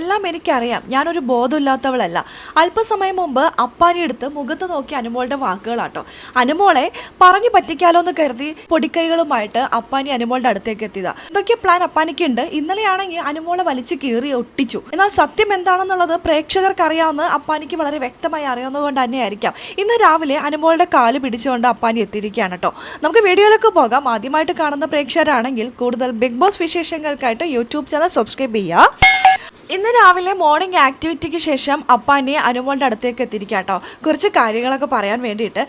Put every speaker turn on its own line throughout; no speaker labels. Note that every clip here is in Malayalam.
എല്ലാം എനിക്കറിയാം. ഞാനൊരു ബോധമില്ലാത്തവളല്ല. അല്പസമയം മുമ്പ് അപ്പാനി എടുത്ത് മുഖത്ത് നോക്കി അനുമോളുടെ വാക്കുകളാട്ടോ. അനുമോളെ പറഞ്ഞു പറ്റിക്കാലോ എന്ന് കരുതി പൊടിക്കൈകളുമായിട്ട് അപ്പാനി അനുമോളുടെ അടുത്തേക്ക് എത്തിയതാ. ഇതൊക്കെ പ്ലാൻ അപ്പാനിക്കുണ്ട്? ഇന്നലെയാണെങ്കിൽ അനുമോളെ വലിച്ചു കീറി ഒട്ടിച്ചു. എന്നാൽ സത്യം എന്താണെന്നുള്ളത് പ്രേക്ഷകർക്ക് അറിയാവുന്ന അപ്പാനിക്ക് വളരെ വ്യക്തമായി അറിയാവുന്നതുകൊണ്ട് തന്നെയായിരിക്കാം. ഇന്ന് രാവിലെ അനുമോളുടെ കാൽ പിടിച്ചുകൊണ്ട് അപ്പാനി എത്തിയിരിക്കുകയാണ് കേട്ടോ. നമുക്ക് വീഡിയോയിലേക്ക് പോകാം. ആദ്യമായിട്ട് കാണുന്ന പ്രേക്ഷകരാണെങ്കിൽ കൂടുതൽ ബിഗ് ബോസ് വിശേഷങ്ങൾക്കായിട്ട് യൂട്യൂബ് ചാനൽ സബ്സ്ക്രൈബ് ചെയ്യുക. ഇന്ന് രാവിലെ മോർണിംഗ് ആക്ടിവിറ്റിക്ക് ശേഷം അപ്പാനെ അനുമോളുടെ അടുത്തേക്ക് എത്തിയിരിക്കുക കേട്ടോ കുറച്ച് കാര്യങ്ങളൊക്കെ പറയാൻ വേണ്ടിയിട്ട്.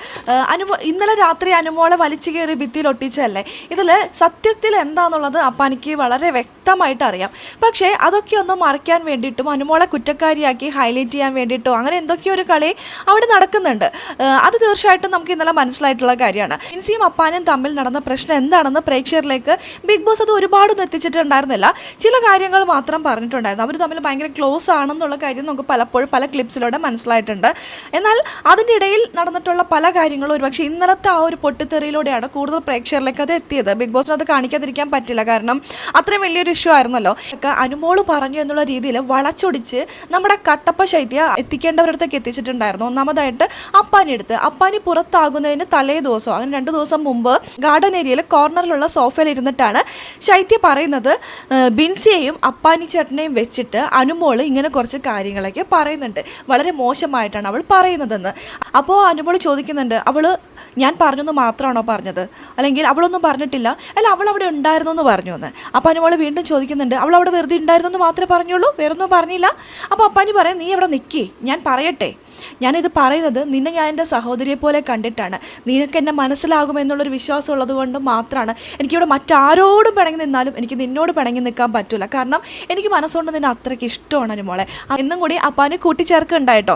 അനുമോ ഇന്നലെ രാത്രി അനുമോളെ വലിച്ചു കയറി ഭിത്തിയിൽ ഒട്ടിച്ചതല്ലേ? ഇതിൽ സത്യത്തിൽ എന്താണെന്നുള്ളത് അപ്പാനിക്ക് വളരെ വ്യക്തമായിട്ട് അറിയാം. പക്ഷേ അതൊക്കെ ഒന്ന് മറയ്ക്കാൻ വേണ്ടിയിട്ടും അനുമോളെ കുറ്റക്കാരിയാക്കി ഹൈലൈറ്റ് ചെയ്യാൻ വേണ്ടിയിട്ടോ അങ്ങനെ എന്തൊക്കെയോ ഒരു കളി അവിടെ നടക്കുന്നുണ്ട്. അത് തീർച്ചയായിട്ടും നമുക്ക് ഇന്നലെ മനസ്സിലായിട്ടുള്ള കാര്യമാണ്. ഇൻസിയും അപ്പാനും തമ്മിൽ നടന്ന പ്രശ്നം എന്താണെന്ന് പ്രേക്ഷകരിലേക്ക് ബിഗ് ബോസ് അത് ഒരുപാടൊന്നും എത്തിച്ചിട്ടുണ്ടായിരുന്നില്ല. ചില കാര്യങ്ങൾ മാത്രം പറഞ്ഞിട്ടുണ്ടായിരുന്നു. അവർ തമ്മിൽ ഭയങ്കര ക്ലോസ് ആണെന്നുള്ള കാര്യം നമുക്ക് പലപ്പോഴും പല ക്ലിപ്സിലൂടെ മനസ്സിലായിട്ടുണ്ട്. എന്നാൽ അതിന്റെ ഇടയിൽ നടന്നിട്ടുള്ള പല കാര്യങ്ങളും ഒരുപക്ഷെ ഇന്നലത്തെ ആ ഒരു പൊട്ടിത്തെറിയിലൂടെയാണ് കൂടുതൽ പ്രേക്ഷകരിലേക്ക് അത് എത്തിയത്. ബിഗ് ബോസിന് അത് കാണിക്കാതിരിക്കാൻ പറ്റില്ല. കാരണം അത്രയും വലിയൊരു ഇഷ്യൂ ആയിരുന്നല്ലോ. ഒക്കെ അനുമോൾ പറഞ്ഞു എന്നുള്ള രീതിയിൽ വളച്ചൊടിച്ച് നമ്മുടെ കട്ടപ്പ ശൈത്യ എത്തിക്കേണ്ടവരടുത്തേക്ക് എത്തിച്ചിട്ടുണ്ടായിരുന്നു. ഒന്നാമതായിട്ട് അപ്പാനി എടുത്ത് അപ്പാനി പുറത്താകുന്നതിന് തലേ ദിവസം അങ്ങനെ രണ്ട് ദിവസം മുമ്പ് ഗാർഡൻ ഏരിയയിൽ കോർണറിലുള്ള സോഫയിൽ ഇരുന്നിട്ടാണ് ശൈത്യ പറയുന്നത് "ഏഹ്, ബിൻസിയെയും അപ്പാനി ചേട്ടനെയും വെച്ചിട്ട് അനുമോൾ ഇങ്ങനെ കുറച്ച് കാര്യങ്ങളൊക്കെ പറയുന്നുണ്ട്. വളരെ മോശമായിട്ടാണ് അവൾ പറയുന്നതെന്ന്. അപ്പോൾ അനുമോൾ ചോദിക്കുന്നുണ്ട് അവൾ ഞാൻ പറഞ്ഞെന്ന് മാത്രമാണോ പറഞ്ഞത്? അല്ലെങ്കിൽ അവളൊന്നും പറഞ്ഞിട്ടില്ല? അല്ല അവൾ അവിടെ ഉണ്ടായിരുന്നു എന്ന് പറഞ്ഞു എന്ന്. അപ്പോൾ അനുമോൾ വീണ്ടും ചോദിക്കുന്നുണ്ട് അവൾ അവിടെ വെറുതെ ഉണ്ടായിരുന്നു എന്ന് മാത്രമേ പറഞ്ഞുള്ളൂ? വേറൊന്നും പറഞ്ഞില്ല? അപ്പോൾ അപ്പാനി പറയാം നീ അവിടെ നിൽക്കി ഞാൻ പറയട്ടെ. ഞാനിത് പറയുന്നത് നിന്നെ ഞാൻ എന്റെ സഹോദരിയെ പോലെ കണ്ടിട്ടാണ്. നിനക്ക് എന്നെ മനസ്സിലാകുമെന്നുള്ളൊരു വിശ്വാസം ഉള്ളത് കൊണ്ട് മാത്രമാണ്. എനിക്കിവിടെ മറ്റാരോടും പിണങ്ങി നിന്നാലും എനിക്ക് നിന്നോട് പിണങ്ങി നിൽക്കാൻ പറ്റില്ല കാരണം എനിക്ക് മനസ്സുകൊണ്ട് നിന്നെ അത്രയ്ക്ക് ഇഷ്ടമാണ് അനുമോളെ മോളെ. എന്നും കൂടി അപ്പാന് കൂട്ടിച്ചേർക്കുണ്ടായിട്ടോ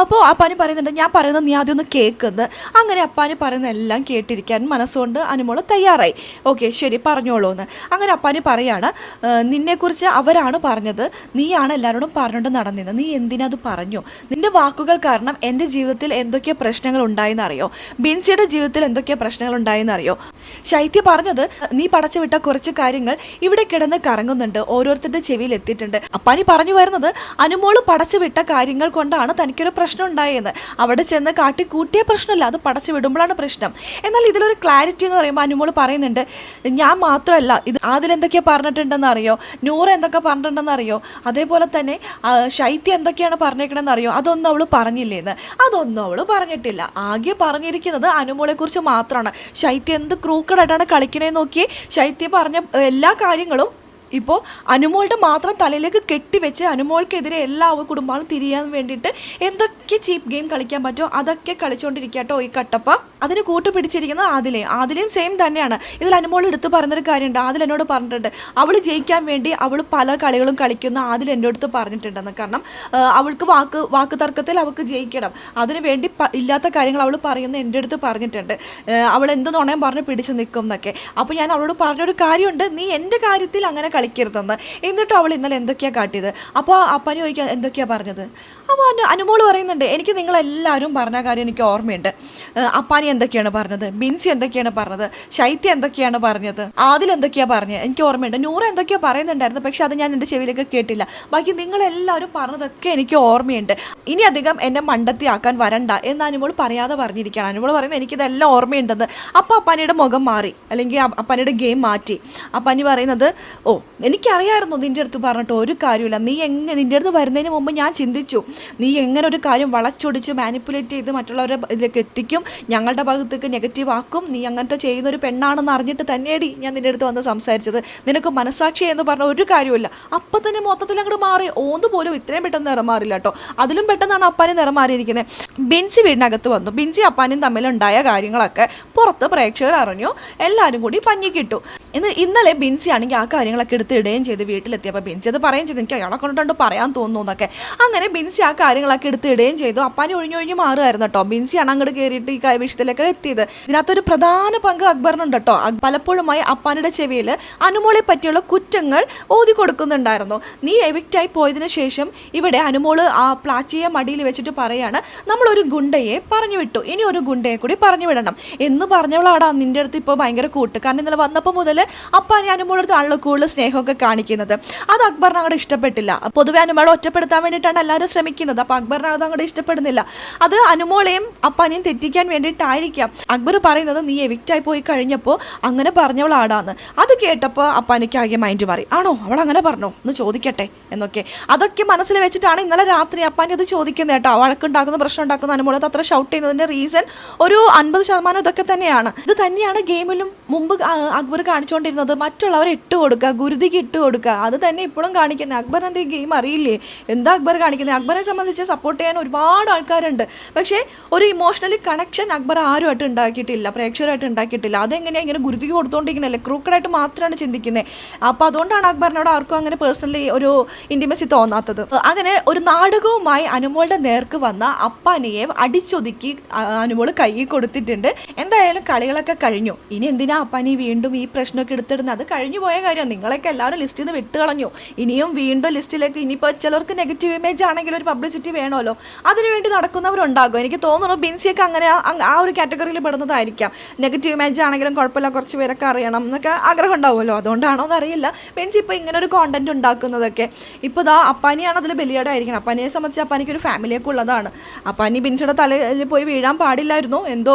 അപ്പോൾ അപ്പാന് പറയുന്നുണ്ട് ഞാൻ പറയുന്നത് നീ ആദ്യം ഒന്ന് കേൾക്കുന്നത് അങ്ങനെ അപ്പാന് പറയുന്ന എല്ലാം കേട്ടിരിക്കാൻ മനസ്സുകൊണ്ട് അനുമോൾ തയ്യാറായി. ഓക്കെ ശരി പറഞ്ഞോളൂ എന്ന് അങ്ങനെ അപ്പാന് പറയാണ് നിന്നെക്കുറിച്ച് അവരാണ് പറഞ്ഞത്. നീയാണ് എല്ലാവരോടും പറഞ്ഞുകൊണ്ട് നടന്നിരുന്നത്. നീ എന്തിനത് പറഞ്ഞു? നിന്റെ വാക്കുകൾ കാരണം എന്റെ ജീവിതത്തിൽ എന്തൊക്കെ പ്രശ്നങ്ങൾ ഉണ്ടായെന്നറിയോ? ബിൻസിയുടെ ജീവിതത്തിൽ എന്തൊക്കെ പ്രശ്നങ്ങൾ ഉണ്ടായെന്ന് അറിയോ ശൈത്യ പറഞ്ഞത് നീ പടച്ചു വിട്ട കുറച്ച് കാര്യങ്ങൾ ഇവിടെ കിടന്ന് കറങ്ങുന്നുണ്ട് ഓരോരുത്തരുടെ ചെവിയിൽ എത്തിയിട്ടുണ്ട്. അപ്പാനി പറഞ്ഞു വരുന്നത് അനുമോൾ പടച്ചു വിട്ട കാര്യങ്ങൾ കൊണ്ടാണ് തനിക്കൊരു പ്രശ്നം ഉണ്ടായെന്ന്. അവിടെ ചെന്ന് കാട്ടി കൂട്ടിയ പ്രശ്നമല്ല അത് പടച്ചു വിടുമ്പോഴാണ് പ്രശ്നം. എന്നാൽ ഇതിലൊരു ക്ലാരിറ്റി എന്ന് പറയുമ്പോൾ അനുമോൾ പറയുന്നുണ്ട് ഞാൻ മാത്രമല്ല ഇത് എന്തൊക്കെയാ പറഞ്ഞിട്ടുണ്ടെന്ന് അറിയോ? നൂറ് എന്തൊക്കെ പറഞ്ഞിട്ടുണ്ടെന്ന് അറിയോ? അതേപോലെ തന്നെ ശൈത്യം എന്തൊക്കെയാണ് പറഞ്ഞേക്കണമെന്ന് അറിയോ? അതൊന്നും അവൾ പറഞ്ഞില്ലേന്ന്. അതൊന്നും അവൾ പറഞ്ഞിട്ടില്ല. ആകെ പറഞ്ഞിരിക്കുന്നത് അനുമോളെ കുറിച്ച് മാത്രമാണ് ശൈത്യ എന്ത് ക്രൂക്കഡായിട്ടാണ് കളിക്കണേന്ന് നോക്കി ശൈത്യ പറഞ്ഞ എല്ലാ കാര്യങ്ങളും ഇപ്പോൾ അനുമോളുടെ മാത്രം തലയിലേക്ക് കെട്ടിവെച്ച് അനുമോൾക്കെതിരെ എല്ലാ കുടുംബങ്ങളും തിരിയാൻ വേണ്ടിയിട്ട് എന്തൊക്കെ ചീപ്പ് ഗെയിം കളിക്കാൻ പറ്റുമോ? അതൊക്കെ കളിച്ചുകൊണ്ടിരിക്കുക കേട്ടോ ഈ കട്ടപ്പ. അതിന് കൂട്ടുപിടിച്ചിരിക്കുന്നത് ആദിലയും ആദിലയും സെയിം തന്നെയാണ്. ഇതിൽ അനുമോൾ എടുത്ത് പറഞ്ഞൊരു കാര്യമുണ്ട്. ആദിൽ എന്നോട് പറഞ്ഞിട്ടുണ്ട്. അവൾ ജയിക്കാൻ വേണ്ടി അവൾ പല കളികളും കളിക്കുന്ന ആദിൽ എന്റെ അടുത്ത് പറഞ്ഞിട്ടുണ്ടെന്ന്. കാരണം അവൾക്ക് വാക്ക് വാക്ക് തർക്കത്തിൽ അവൾക്ക് ജയിക്കണം. അതിന് വേണ്ടി ഇല്ലാത്ത കാര്യങ്ങൾ അവൾ പറയുന്ന എന്റെ അടുത്ത് പറഞ്ഞിട്ടുണ്ട്. അവൾ എന്ത് നുണയം പറഞ്ഞ് പിടിച്ചു നിൽക്കും എന്നൊക്കെ. അപ്പോൾ ഞാൻ അവളോട് പറഞ്ഞൊരു കാര്യമുണ്ട്. നീ എന്റെ കാര്യത്തിൽ അങ്ങനെ കളിക്കരുതെന്ന്. എന്നിട്ട് അവൾ ഇന്നലെ എന്തൊക്കെയാണ് കാട്ടിയത്? അപ്പോൾ അപ്പനെ ചോദിക്കാൻ എന്തൊക്കെയാണ് പറഞ്ഞത്? അപ്പോൾ അനുമോൾ പറയുന്നുണ്ട്. എനിക്ക് നിങ്ങളെല്ലാവരും പറഞ്ഞ കാര്യം എനിക്ക് ഓർമ്മയുണ്ട്. അപ്പാനി എന്തൊക്കെയാണ് പറഞ്ഞത്? ബിൻസി എന്തൊക്കെയാണ് പറഞ്ഞത്? ശൈത്യ എന്തൊക്കെയാണ് പറഞ്ഞത്? ആദിൽ എന്തൊക്കെയാ പറഞ്ഞത് എനിക്ക് ഓർമ്മയുണ്ട്. നൂറ് എന്തൊക്കെയോ പറയുന്നുണ്ടായിരുന്നു പക്ഷെ അത് ഞാൻ എന്റെ ചെവിയിലേക്ക് കേട്ടില്ല. ബാക്കി നിങ്ങളെല്ലാവരും പറഞ്ഞതൊക്കെ എനിക്ക് ഓർമ്മയുണ്ട്. ഇനി അധികം എന്നെ മണ്ടത്തിയാക്കാൻ വരണ്ട എന്ന് അനുമോൾ പറയാതെ പറഞ്ഞിരിക്കുകയാണ്. അനുമോൾ പറയുന്നത് എനിക്കിതെല്ലാം ഓർമ്മയുണ്ടെന്ന്. അപ്പോൾ അപ്പാനിയുടെ മുഖം മാറി. അല്ലെങ്കിൽ അപ്പാനിയുടെ ഗെയിം മാറ്റി. അപ്പാനി പറയുന്നത് ഓ എനിക്കറിയായിരുന്നു നിന്റെ അടുത്ത് പറഞ്ഞിട്ട് ഒരു കാര്യമില്ല നീ എങ്ങനെ നിന്റെ അടുത്ത് വരുന്നതിന് മുമ്പ് ഞാൻ ചിന്തിച്ചു. നീ എങ്ങനെ ഒരു കാര്യം വളച്ചൊടിച്ച് മാനിപ്പുലേറ്റ് ചെയ്ത് മറ്റുള്ളവരെ ഇതിലേക്ക് എത്തിക്കും? ഞങ്ങളുടെ ഭാഗത്തേക്ക് നെഗറ്റീവ് ആക്കും. നീ അങ്ങനത്തെ ചെയ്യുന്ന ഒരു പെണ്ണാണെന്ന് അറിഞ്ഞിട്ട് തന്നെയടി ഞാൻ നിന്റെ അടുത്ത് വന്ന് സംസാരിച്ചത്. നിനക്ക് മനസാക്ഷി എന്ന് പറഞ്ഞ ഒരു കാര്യമില്ല അപ്പം തന്നെ മൊത്തത്തിൽ അങ്ങോട്ട് മാറി. ഓന്ത് പോലും ഇത്രയും പെട്ടെന്ന് നിറം മാറില്ല കേട്ടോ അതിലും പെട്ടെന്നാണ് അപ്പാനെ നിറം മാറിയിരിക്കുന്നത് ബിൻസി വീടിനകത്ത് വന്നു. ബിൻസി അപ്പാനും തമ്മിലുണ്ടായ കാര്യങ്ങളൊക്കെ പുറത്ത് പ്രേക്ഷകർ അറിഞ്ഞു. എല്ലാവരും കൂടി പഞ്ഞി കിട്ടു ഇന്ന് ഇന്നലെ ബിൻസി ആണെങ്കിൽ ആ കാര്യങ്ങളൊക്കെ എടുത്ത് ഇടുകയും ചെയ്ത് വീട്ടിലെത്തിയപ്പോൾ ബിൻസി അത് പറയുകയും ചെയ്തു. എനിക്ക് അയാളെ കൊണ്ടുകൊണ്ട് പറയാൻ തോന്നുന്നു എന്നൊക്കെ. അങ്ങനെ ബിൻസി ആ കാര്യങ്ങളൊക്കെ എടുത്ത് ഇടുകയും ചെയ്തു. അപ്പാനെ ഒഴിഞ്ഞൊഴിഞ്ഞ് മാറുമായിരുന്നു കേട്ടോ ബിൻസിയാണ് അങ്ങോട്ട് കയറിയിട്ട് ഈ വിഷയത്തിലേക്ക് സ്റ്റേജിലൊക്കെ എത്തിയത്. ഇതിനകത്തൊരു പ്രധാന പങ്ക് അക്ബറിനുണ്ട് കേട്ടോ. പലപ്പോഴുമായി അപ്പാനയുടെ ചെവിയിൽ അനുമോളെ പറ്റിയുള്ള കുറ്റങ്ങൾ ഓതി കൊടുക്കുന്നുണ്ടായിരുന്നു. നീ എവിക്റ്റായി പോയതിനു ശേഷം ഇവിടെ അനുമോൾ ആ പ്ലാച്ചിയെ മടിയിൽ വെച്ചിട്ട് പറയാണ് നമ്മളൊരു ഗുണ്ടയെ പറഞ്ഞു വിട്ടു ഇനി ഒരു ഗുണ്ടയെ കൂടി പറഞ്ഞു വിടണം എന്ന് പറഞ്ഞവളാടാ നിന്റെ അടുത്ത് ഇപ്പോൾ ഭയങ്കര കൂട്ട് കാരണം ഇന്നലെ വന്നപ്പോൾ മുതൽ അപ്പാനി അനുമോളടുത്ത് ആണല്ലോ കൂടുതൽ സ്നേഹമൊക്കെ കാണിക്കുന്നത്. അത് അക്ബറിന് അങ്ങോട്ട് ഇഷ്ടപ്പെട്ടില്ല. പൊതുവെ അനുമോളെ ഒറ്റപ്പെടുത്താൻ വേണ്ടിയിട്ടാണ് എല്ലാവരും ശ്രമിക്കുന്നത്. അപ്പോൾ അക്ബറിനെ അത് അങ്ങോട്ട് ഇഷ്ടപ്പെടുന്നില്ല. അത് അനുമോളെയും അപ്പാനെയും തെറ്റിക്കാൻ വേണ്ടിയിട്ടായിരിക്കാം അക്ബർ പറയുന്നത് നീ എവിക്റ്റായി പോയി കഴിഞ്ഞപ്പോൾ അങ്ങനെ പറഞ്ഞവളാടാന്ന്. അത് കേട്ടപ്പോൾ അപ്പാനിക്ക് ആകെ മൈൻഡ് മാറി. ആണോ? അവൾ അങ്ങനെ പറഞ്ഞോ? ഒന്ന് ചോദിക്കട്ടെ? എന്നൊക്കെ. അതൊക്കെ മനസ്സിൽ വെച്ചിട്ടാണ് ഇന്നലെ രാത്രി അപ്പാനി അത് ചോദിക്കുന്നത് കേട്ടോ. വഴക്കുണ്ടാക്കുന്ന പ്രശ്നം ഉണ്ടാക്കുന്ന അനുമോളത്ത് അത്ര ഷൗട്ട് ചെയ്യുന്നതിന്റെ റീസൺ ഒരു അൻപത് ശതമാനം ഇതൊക്കെ തന്നെയാണ്. ഇത് തന്നെയാണ് ഗെയിമിലും മുമ്പ് അക്ബർ കാണിച്ചുകൊണ്ടിരുന്നത് മറ്റുള്ളവരെ ഇട്ട് കൊടുക്കുക ഗുരുതിക്ക് ഇട്ട് കൊടുക്കുക. അത് തന്നെ ഇപ്പോഴും കാണിക്കുന്നത് അക്ബർ എന്ത് ഗെയിം അറിയില്ലേ? എന്താ അക്ബർ കാണിക്കുന്നത് അക്ബറെ സംബന്ധിച്ച് സപ്പോർട്ട് ചെയ്യാൻ ഒരുപാട് ആൾക്കാരുണ്ട്. പക്ഷേ ഒരു ഇമോഷണലി കണക്ഷൻ അക്ബർ ആരുമായിട്ട് ഉണ്ടാക്കിയിട്ടില്ല പ്രേക്ഷകരായിട്ട് ഉണ്ടാക്കിയിട്ടില്ല. അതെങ്ങനെയാണ് ഇങ്ങനെ ഗുരുതിക്ക് കൊടുത്തുകൊണ്ടിരിക്കുന്നല്ലേ ക്രൂക്കഡായിട്ട് മാത്രമാണ് ചിന്തിക്കുന്നത് അപ്പോൾ അതുകൊണ്ടാണ് അക്ബറിനോട് ആർക്കും അങ്ങനെ പേഴ്സണലി ഒരു ഇന്റിമസി തോന്നാത്തത്. അങ്ങനെ ഒരു നാടകവുമായി അനുമോളുടെ നേർക്ക് വന്ന അപ്പാനിയെ അടിച്ചൊതുക്കി അനുമോൾ കൈ കൊടുത്തിട്ടുണ്ട്. എന്തായാലും കളികളൊക്കെ കഴിഞ്ഞു. ഇനി എന്തിനാ അപ്പാനി വീണ്ടും ഈ പ്രശ്നമൊക്കെ എടുത്തിടുന്നത് കഴിഞ്ഞു പോയ കാര്യം. നിങ്ങളൊക്കെ എല്ലാവരും ലിസ്റ്റിൽ നിന്ന് വിട്ട് കളഞ്ഞു. ഇനിയും വീണ്ടും ലിസ്റ്റിലേക്ക് ഇനിയിപ്പോൾ ചിലർക്ക് നെഗറ്റീവ് ഇമേജ് ആണെങ്കിൽ ഒരു പബ്ലിസിറ്റി വേണമല്ലോ. അതിനുവേണ്ടി നടക്കുന്നവരുണ്ടാകും. എനിക്ക് തോന്നുന്നു ബിൻസിയൊക്കെ അങ്ങനെ ആ- ആ ഒരു കാറ്റഗറിയിൽ പെടുന്നതായിരിക്കാം. നെഗറ്റീവ് ഇമേജ് ആണെങ്കിലും കുഴപ്പമില്ല കുറച്ച് പേരൊക്കെ അറിയണം എന്നൊക്കെ ആഗ്രഹം ഉണ്ടാവുമല്ലോ. അതുകൊണ്ടാണോ എന്നറിയില്ല. മീൻസ് ഇപ്പോൾ ഇങ്ങനെ ഒരു കോണ്ടന്റ് ഉണ്ടാക്കുന്നതൊക്കെ. ഇപ്പോൾ ഇതാ അപ്പാനിയാണ് അതിൽ ബലിയാടായിരിക്കണം അപ്പാനിയെ സംബന്ധിച്ച് അപ്പാനിക്ക് ഒരു ഫാമിലിയൊക്കെ ഉള്ളതാണ്. അപ്പാനി ബിൻസിയുടെ തലയിൽ പോയി വീഴാൻ പാടില്ലായിരുന്നു. എന്തോ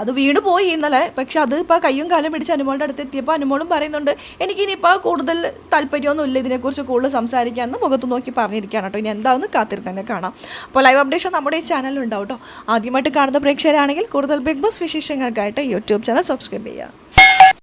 അത് വീണ് പോയി ഇന്നലെ. പക്ഷെ അത് ഇപ്പോൾ കയ്യും കാലും പിടിച്ച് അനുമോളുടെ അടുത്ത് എത്തിയപ്പോൾ അനുമോളും പറയുന്നുണ്ട് എനിക്കിനിപ്പോൾ കൂടുതൽ താല്പര്യമൊന്നുമില്ല ഇതിനെക്കുറിച്ച് കൂടുതൽ സംസാരിക്കാമെന്ന് മുഖത്ത് നോക്കി പറഞ്ഞിരിക്കുകയാണ് കേട്ടോ. ഇനി എന്താണെന്ന് കാത്തിരുന്ന് തന്നെ കാണാം. അപ്പോൾ ലൈവ് അപ്ഡേഷൻ നമ്മുടെ ഈ ചാനലിലുണ്ടാവും കേട്ടോ. ആദ്യമായിട്ട് കാണുന്ന പ്രേക്ഷകരാണെങ്കിൽ കൂടുതൽ ബിഗ് ബോസ് വിശേഷങ്ങൾക്കായിട്ട് യൂട്യൂബ് ചാനൽ സബ്സ്ക്രൈബ് ചെയ്യുക.